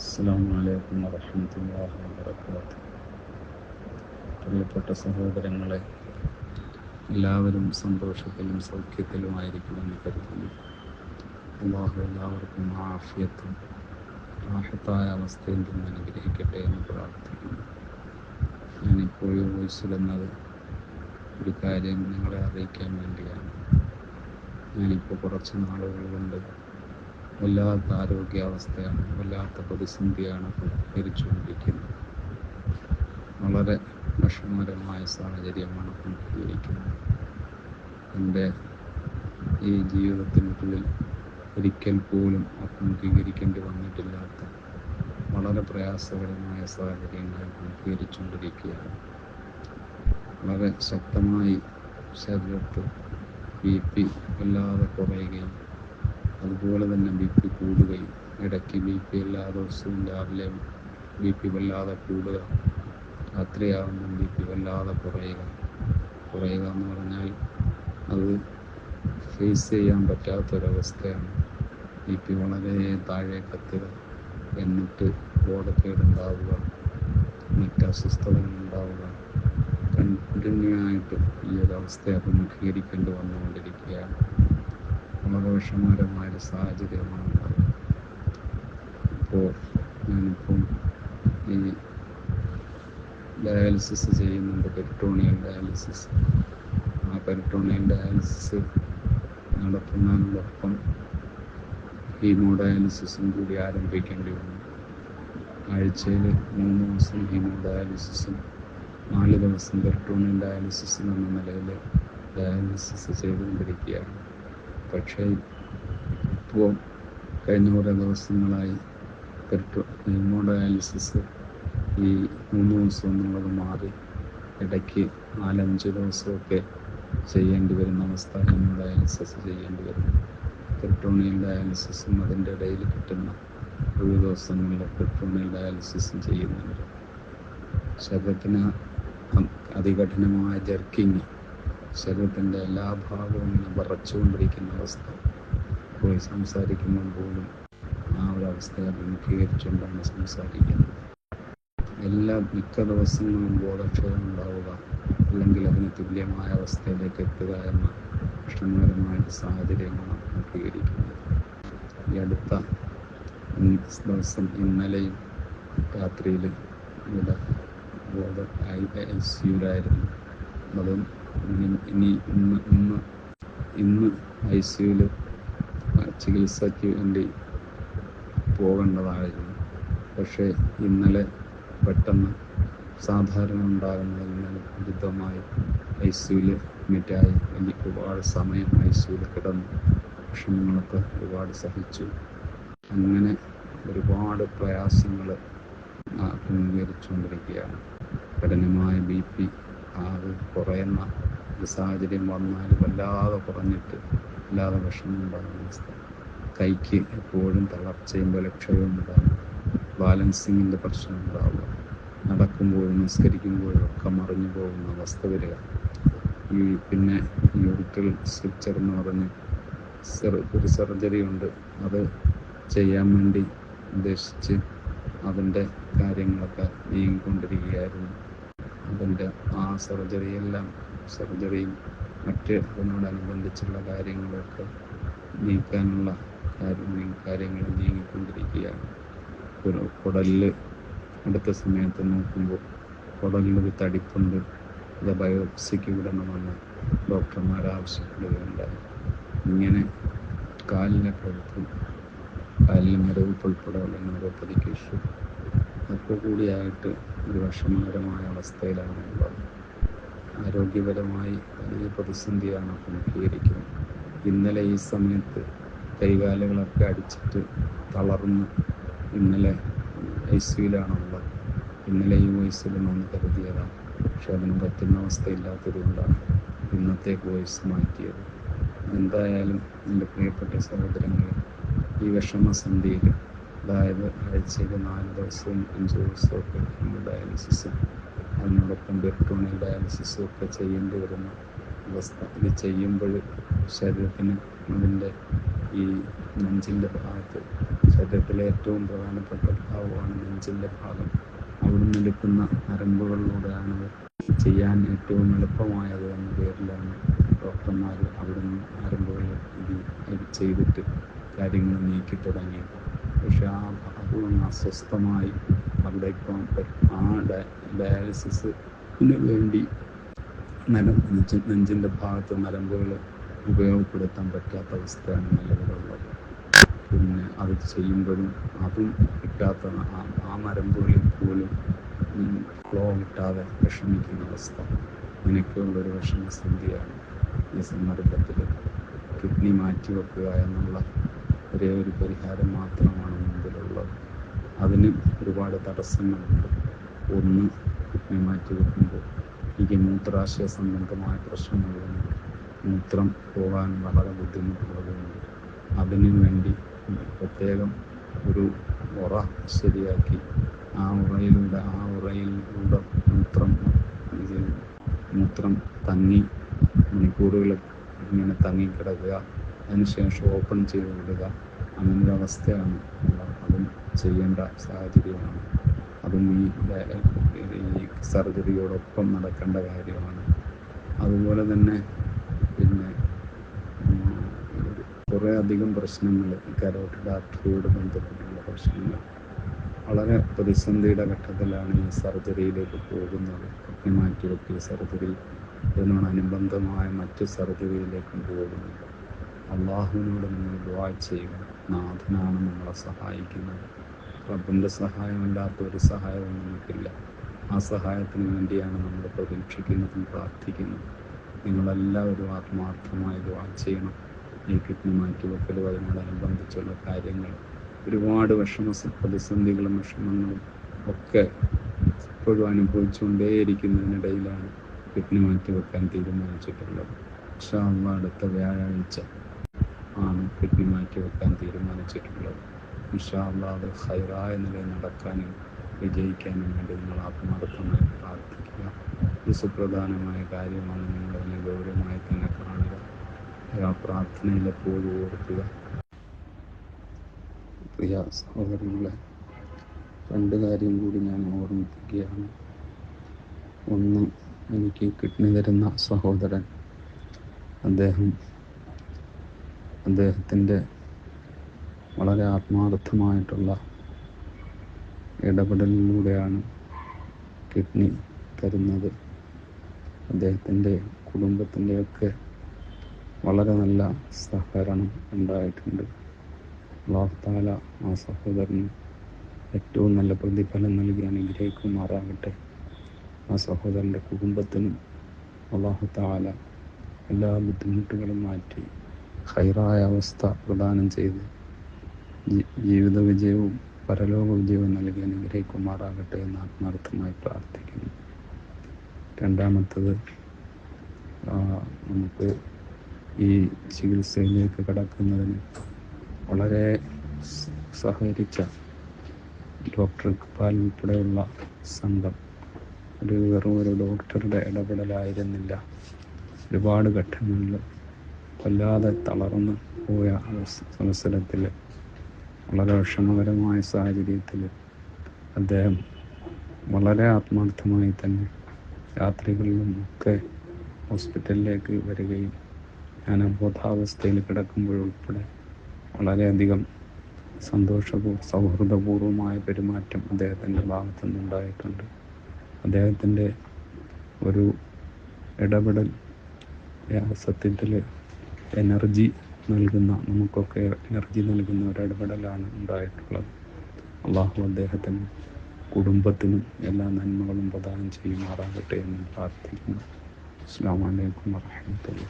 അസ്സാം വലൈക്കും വറഹമത്തല്ലാഹി വാബർക്കാത്തു പ്രിയപ്പെട്ട സഹോദരങ്ങളെ എല്ലാവരും സന്തോഷത്തിലും സൗഖ്യത്തിലുമായിരിക്കുമെന്ന് കരുതുന്നു. അള്ളാഹു എല്ലാവർക്കും ആഫിയത്തും ആഹത്തായ അവസ്ഥയിൽ നിന്ന് അനുഗ്രഹിക്കട്ടെ എന്ന് പ്രാർത്ഥിക്കുന്നു. ഞാനിപ്പോഴും വോയിസിലെന്നത് ഒരു കാര്യം നിങ്ങളെ അറിയിക്കാൻ വേണ്ടിയാണ്. ഞാനിപ്പോൾ കുറച്ച് നാളുകൾ കൊണ്ട് വല്ലാത്ത ആരോഗ്യാവസ്ഥയാണ് വല്ലാത്ത പ്രതിസന്ധിയാണ് പരിഹരിച്ചുകൊണ്ടിരിക്കുന്നത് വളരെ വിഷമകരമായ സാഹചര്യമാണ് കൊണ്ടിരിക്കുന്നത് എന്റെ ഈ ജീവിതത്തിനുള്ളിൽ ഒരിക്കൽ പോലും അഭിമുഖീകരിക്കേണ്ടി വന്നിട്ടില്ലാത്ത വളരെ പ്രയാസകരമായ സാഹചര്യങ്ങൾ അഭിമുഖീകരിച്ചുകൊണ്ടിരിക്കുകയാണ് വളരെ ശക്തമായി ശരീരത്ത് ബി പി വല്ലാതെ കുറയുകയും അതുപോലെ തന്നെ ബി പി കൂടുകയും ഇടയ്ക്ക് ബി പി എല്ലാ ദിവസവും രാവിലെ ബി പി വല്ലാതെ കൂടുക. രാത്രിയാകുമ്പോൾ ബി പി വല്ലാതെ കുറയുക. കുറയുക എന്ന് പറഞ്ഞാൽ അത് ഫേസ് ചെയ്യാൻ പറ്റാത്തൊരവസ്ഥയാണ്. ബി പി വളരെ താഴേക്ക് എത്തുക എന്നിട്ട് ബോധക്കേടുണ്ടാവുക മറ്റ് അസ്വസ്ഥതകൾ ഉണ്ടാവുക കണ്ടിന്യൂ ആയിട്ട് ഈ ഒരു അവസ്ഥയെ അഭിമുഖീകരിക്കേണ്ടി വന്നുകൊണ്ടിരിക്കുകയാണ്. വളരെ സാഹചര്യമാണ് ഉണ്ടാവുക. ഇപ്പോൾ ഞാനിപ്പം ഈ ഡയാലിസിസ് ചെയ്യുന്നുണ്ട് പെരിട്ടോണിയൽ ഡയാലിസിസ്. ആ പെരിട്ടോണിയൽ ഡയാലിസിസ് നടത്തുന്നതിനോടൊപ്പം ഹീമോ ഡയാലിസിസും കൂടി ആരംഭിക്കേണ്ടി വന്നു. ആഴ്ചയിൽ മൂന്ന് ദിവസം ഹീമോ ഡയാലിസിസും നാല് ദിവസം പെരിട്ടോണിയൽ ഡയാലിസിസും എന്ന നിലയിൽ ഡയാലിസിസ് ചെയ്തുകൊണ്ടിരിക്കുകയാണ്. പക്ഷേ ഇപ്പോൾ കഴിഞ്ഞ കുറേ ദിവസങ്ങളായി പെട്രോ ഈ മൂന്ന് ദിവസം എന്നുള്ളത് മാറി. ഇടയ്ക്ക് നാലഞ്ച് ദിവസമൊക്കെ ചെയ്യേണ്ടി വരുന്ന അവസ്ഥ ഹീമോ ഡയാലിസിസ് ചെയ്യേണ്ടി വരുന്നു പെട്രോണിയൽ ഡയാലിസിസും അതിന്റെ ഇടയിൽ കിട്ടുന്ന ഒഴിവ് ദിവസങ്ങളിൽ പെട്രോണിയൽ ഡയാലിസിസും ചെയ്യുന്നുണ്ട്. ശരീരത്തിന് അതികഠിനമായ ജർക്കിങ് ശരീരത്തിന്റെ എല്ലാ ഭാഗവും ഇങ്ങനെ വിറച്ചുകൊണ്ടിരിക്കുന്ന അവസ്ഥ. പോയി സംസാരിക്കുമ്പോൾ പോലും ആ ഒരു അവസ്ഥയെ അഭിമുഖീകരിച്ചുകൊണ്ടാണ് സംസാരിക്കുന്നത്. എല്ലാ മിക്ക ദിവസങ്ങളും ബോധക്ഷയം ഉണ്ടാവുക അല്ലെങ്കിൽ അതിന് തുല്യമായ അവസ്ഥയിലേക്ക് എത്തുക എന്ന വിഷമകരമായ സാഹചര്യമാണ് അഭിമുഖീകരിക്കുന്നത് ഈ അടുത്ത ദിവസം ഇന്നലെയും രാത്രിയിൽ ഇവിടെ ബോധ ഐ സി യുരായിരുന്നു അതും ഇനി ഇന്ന് ഇന്ന് ഇന്ന് ഐ സിയുയിൽ ചികിത്സയ്ക്ക് വേണ്ടി പോകേണ്ടതായിരുന്നു. പക്ഷേ ഇന്നലെ പെട്ടെന്ന് സാധാരണ ഉണ്ടാകുന്നതിൽ നിന്ന് വിരുദ്ധമായി ഐ സിയുയിൽ അഡ്മിറ്റായി എനിക്ക് ഒരുപാട് സമയം ഐ സിയുയിൽ കിടന്നു വിഷമങ്ങളൊക്കെ ഒരുപാട് സഹിച്ചു. അങ്ങനെ ഒരുപാട് പ്രയാസങ്ങൾ അഭിമുഖീകരിച്ചുകൊണ്ടിരിക്കുകയാണ് കഠിനമായ ബി പി അത് കുറയുന്ന ഒരു സാഹചര്യം വന്നാൽ വല്ലാതെ കുറഞ്ഞിട്ട് വല്ലാതെ വിഷമം ഉണ്ടാകുന്ന അവസ്ഥ. കൈക്ക് എപ്പോഴും തളർച്ചയും ബലക്ഷയവും ഉണ്ടാകും. ബാലൻസിങ്ങിന്റെ പ്രശ്നം ഉണ്ടാവുക. നടക്കുമ്പോഴും നിസ്കരിക്കുമ്പോഴും ഒക്കെ മറിഞ്ഞു പോകുന്ന അവസ്ഥ വരിക. ഈ പിന്നെ യൂറിക്കൽ സ്ട്രക്ചർ എന്ന് പറഞ്ഞ് ഒരു സർജറി ഉണ്ട്. അത് ചെയ്യാൻ വേണ്ടി ഉദ്ദേശിച്ച് അതിന്റെ കാര്യങ്ങളൊക്കെ നീങ്ങിക്കൊണ്ടിരിക്കുകയായിരുന്നു. അതിന്റെ ആ സർജറിയെല്ലാം സർജറിയും മറ്റ് അതിനോടനുബന്ധിച്ചുള്ള കാര്യങ്ങളൊക്കെ നീക്കാനുള്ള കാര്യം കാര്യങ്ങൾ നീങ്ങിക്കൊണ്ടിരിക്കുകയാണ്. ഒരു കുടലിൽ അടുത്ത സമയത്ത് നോക്കുമ്പോൾ കുടലിലൊരു തടിപ്പുണ്ട്. അത് ബയോപ്സിക്ക് വിടണമെന്ന് ഡോക്ടർമാർ ആവശ്യപ്പെടുകയുണ്ടായി. ഇങ്ങനെ കാലിലെ പഴുപ്പും കാലിലെ മരവിപ്പ് ഉൾപ്പെടെയുള്ള ന്യൂറോപ്പതിക്ക് ഇഷ്യൂ ഒക്കെ കൂടിയായിട്ട് ഒരു വിഷമകരമായ അവസ്ഥയിലാണ് ഉള്ളത്. ആരോഗ്യപരമായി വലിയ പ്രതിസന്ധിയാണ് അഭിമുഖീകരിക്കുന്നത്. ഇന്നലെ ഈ സമയത്ത് കൈകാലുകളൊക്കെ അടിച്ചിട്ട് തളർന്ന് ഇന്നലെ ഐ സിയിലാണുള്ളത് ഇന്നലെ ഈ വോയിസിൽ നിന്ന് കരുതിയതാണ്. പക്ഷെ അതിന് പറ്റുന്ന അവസ്ഥയില്ലാത്തതുകൊണ്ടാണ് ഇന്നത്തേക്ക് വോയിസ് മാറ്റിയത്. എന്തായാലും എന്റെ പ്രിയപ്പെട്ട സഹോദരങ്ങളെ ഈ വിഷമസന്ധിയിൽ അതായത് ആഴ്ചയിൽ നാല് ദിവസവും അഞ്ച് ദിവസമൊക്കെ ഡയാലിസിസ് അതിനോടൊപ്പം പെർട്ടോണിയൽ ഡയാലിസിസും ഒക്കെ ചെയ്യേണ്ടി വരുന്ന അവസ്ഥ. ഇത് ചെയ്യുമ്പോൾ ശരീരത്തിന് അതിന്റെ ഈ നെഞ്ചിന്റെ ഭാഗത്ത് ശരീരത്തിലെ ഏറ്റവും പ്രധാനപ്പെട്ട ഭാഗമാണ് നെഞ്ചിന്റെ ഭാഗം. അവിടുന്ന് എടുക്കുന്ന നരമ്പുകളിലൂടെയാണ് ഇത് ചെയ്യാൻ ഏറ്റവും എളുപ്പമായത് എന്ന പേരിലാണ് ഡോക്ടർമാർ അവിടുന്ന് നരമ്പുകൾ ഇത് ഇത് ചെയ്തിട്ട് കാര്യങ്ങൾ നീക്കി തുടങ്ങിയത്. പക്ഷെ ആ ഭാഗം അസ്വസ്ഥമായി. അവിടെ ഇപ്പം ആ ഡയാലിസിസിന് വേണ്ടി നരം നെഞ്ച് നെഞ്ചിന്റെ ഭാഗത്ത് നരമ്പുകൾ ഉപയോഗപ്പെടുത്താൻ പറ്റാത്ത അവസ്ഥയാണ് നിലവിലുള്ളത്. പിന്നെ അത് ചെയ്യുമ്പോഴും അതും കിട്ടാത്ത ആ ആ നരമ്പുകളിൽ പോലും ഫ്ലോ കിട്ടാതെ വിഷമിക്കുന്ന അവസ്ഥ. അങ്ങനെയൊക്കെയുള്ളൊരു വിഷമസ്ഥിതിയാണ് ഈ സന്ദർഭത്തിൽ. കിഡ്നി മാറ്റി വെക്കുക എന്നുള്ള ഒരേ ഒരു പരിഹാരം മാത്രമാണ് മുമ്പിലുള്ളത്. അതിന് ഒരുപാട് തടസ്സങ്ങളുണ്ട് ഒന്ന് കിഡ്നി മാറ്റി വെക്കുമ്പോൾ. എനിക്ക് മൂത്രാശയ സംബന്ധമായ പ്രശ്നങ്ങളുണ്ട്. മൂത്രം പോകാൻ വളരെ ബുദ്ധിമുട്ടുള്ളതുകൊണ്ട് അതിനു വേണ്ടി പ്രത്യേകം ഒരു ഉറ ശരിയാക്കി. ആ ഉറയിലൂടെ ആ ഉറയിലൂടെ മൂത്രം മൂത്രം തങ്ങി മണിക്കൂറുകൾ ഇങ്ങനെ തങ്ങിക്കിടക്കുക. അതിനുശേഷം ഓപ്പൺ ചെയ്ത് വിടുക. അങ്ങനൊരു അവസ്ഥയാണ് ഉള്ളത്. അതും ചെയ്യേണ്ട സാഹചര്യമാണ്. അതും ഈ ഈ സർജറിയോടൊപ്പം നടക്കേണ്ട കാര്യമാണ്. അതുപോലെ തന്നെ പിന്നെ കുറേ അധികം പ്രശ്നങ്ങൾ കരോട്ടിഡ് ആർട്ടറിയോട് ബന്ധപ്പെട്ടുള്ള പ്രശ്നങ്ങൾ. വളരെ പ്രതിസന്ധിയുടെ ഘട്ടത്തിലാണ് ഈ സർജറിയിലേക്ക് പോകുന്നത്. കിഡ്നി മാറ്റിവെക്കൽ സർജറി അതിനോടനുബന്ധമായ മറ്റ് സർജറിയിലേക്കും പോകുന്നത്. അള്ളാഹുവിനോട് നിങ്ങൾ ദുആ ചെയ്യുക. നാഥനാണ് നമ്മളെ സഹായിക്കുന്നത്. റബ്ബിന്റെ സഹായമല്ലാത്ത ഒരു സഹായവും നമുക്കില്ല. ആ സഹായത്തിന് വേണ്ടിയാണ് നമ്മൾ പ്രതീക്ഷിക്കുന്നതും പ്രാർത്ഥിക്കുന്നതും. നിങ്ങളെല്ലാവരും ആത്മാർത്ഥമായി ദുആ ചെയ്യണം. ഈ കിഡ്നി മാറ്റിവെക്കലും അതിനോടനുബന്ധിച്ചുള്ള കാര്യങ്ങൾ. ഒരുപാട് വിഷമ പ്രതിസന്ധികളും വിഷമങ്ങളും ഒക്കെ ഇപ്പോഴും അനുഭവിച്ചുകൊണ്ടേയിരിക്കുന്നതിനിടയിലാണ് കിഡ്നി മാറ്റിവെക്കാൻ തീരുമാനിച്ചിട്ടുള്ളത്. പക്ഷേ അള്ള അടുത്ത വ്യാഴാഴ്ച ആണ് കിഡ്നി മാറ്റിവെക്കാൻ തീരുമാനിച്ചിട്ടുള്ളത്. ഇൻഷാല്ല അത് ഹൈറായ നിലയിൽ നടക്കാനും വിജയിക്കാനും വേണ്ടി നിങ്ങൾ ആത്മാർത്ഥമായി പ്രാർത്ഥിക്കുക. ഇത് സുപ്രധാനമായ കാര്യമാണ്. നിങ്ങളതിനെ ഗൗരവമായി തന്നെ കാണുക. ആ പ്രാർത്ഥനയിൽ എപ്പോഴും ഓർക്കുക. പ്രിയ സഹോദരങ്ങളെ രണ്ട് കാര്യം കൂടി ഞാൻ ഓർമ്മിപ്പിക്കുകയാണ്. ഒന്ന് എനിക്ക് കിഡ്നി തരുന്ന സഹോദരൻ അദ്ദേഹം അദ്ദേഹത്തിന്റെ വളരെ ആത്മാർത്ഥമായിട്ടുള്ള ഇടപെടലിലൂടെയാണ് കിഡ്നി തരുന്നത്. അദ്ദേഹത്തിന്റെ കുടുംബത്തിന്റെയൊക്കെ വളരെ നല്ല സഹകരണം ഉണ്ടായിട്ടുണ്ട്. അള്ളാഹുത്താല ആ സഹോദരന് ഏറ്റവും നല്ല പ്രതിഫലം നൽകി അനുഗ്രഹിക്കുമാറാകട്ടെ. ആ സഹോദരന്റെ കുടുംബത്തിനും താല എല്ലാ ബുദ്ധിമുട്ടുകളും മാറ്റി. ഹൈറായ അവസ്ഥ പ്രദാനം ചെയ്ത് ജീവിത വിജയവും പരലോക വിജയവും നൽകി അനുഗ്രഹിക്കുമാറാകട്ടെ എന്ന് ആത്മാർത്ഥമായി പ്രാർത്ഥിക്കുന്നു. രണ്ടാമത്തത് നമുക്ക് ഈ ചികിത്സയിലേക്ക് കടക്കുന്നതിന് വളരെ സഹകരിച്ച ഡോക്ടർ ഇക്ബാൽ ഉൾപ്പെടെയുള്ള സംഘം ഒരു വെറും ഒരു ഡോക്ടറുടെ ഇടപെടലായിരുന്നില്ല. ഒരുപാട് ഘട്ടങ്ങളിൽ വല്ലാതെ തളർന്നു പോയ അവസ- അവസരത്തിൽ വളരെ വിഷമകരമായ സാഹചര്യത്തിൽ അദ്ദേഹം വളരെ ആത്മാർത്ഥമായി തന്നെ രാത്രികളിലും ഒക്കെ ഹോസ്പിറ്റലിലേക്ക് വരികയും ഞാൻ ബോധാവസ്ഥയിൽ കിടക്കുമ്പോഴുൾപ്പെടെ വളരെയധികം സന്തോഷപൂ സൗഹൃദപൂർവമായ പെരുമാറ്റം അദ്ദേഹത്തിന്റെ ഭാഗത്തു നിന്നുണ്ടായിട്ടുണ്ട് അദ്ദേഹത്തിന്റെ ഒരു ഇടപെടൽ സത്യത്തിൽ എനർജി നൽകുന്ന നമുക്കൊക്കെ എനർജി നൽകുന്ന ഒരു ഇടപെടലാണ് ഉണ്ടായിട്ടുള്ളത്. അള്ളാഹു അദ്ദേഹത്തിനും കുടുംബത്തിനും എല്ലാ നന്മകളും പ്രദാനം ചെയ്യുമാറാകട്ടെ എന്ന് പ്രാർത്ഥിക്കുന്നു. അസ്സാം വലൈക്കും വാഹമത്തുള്ള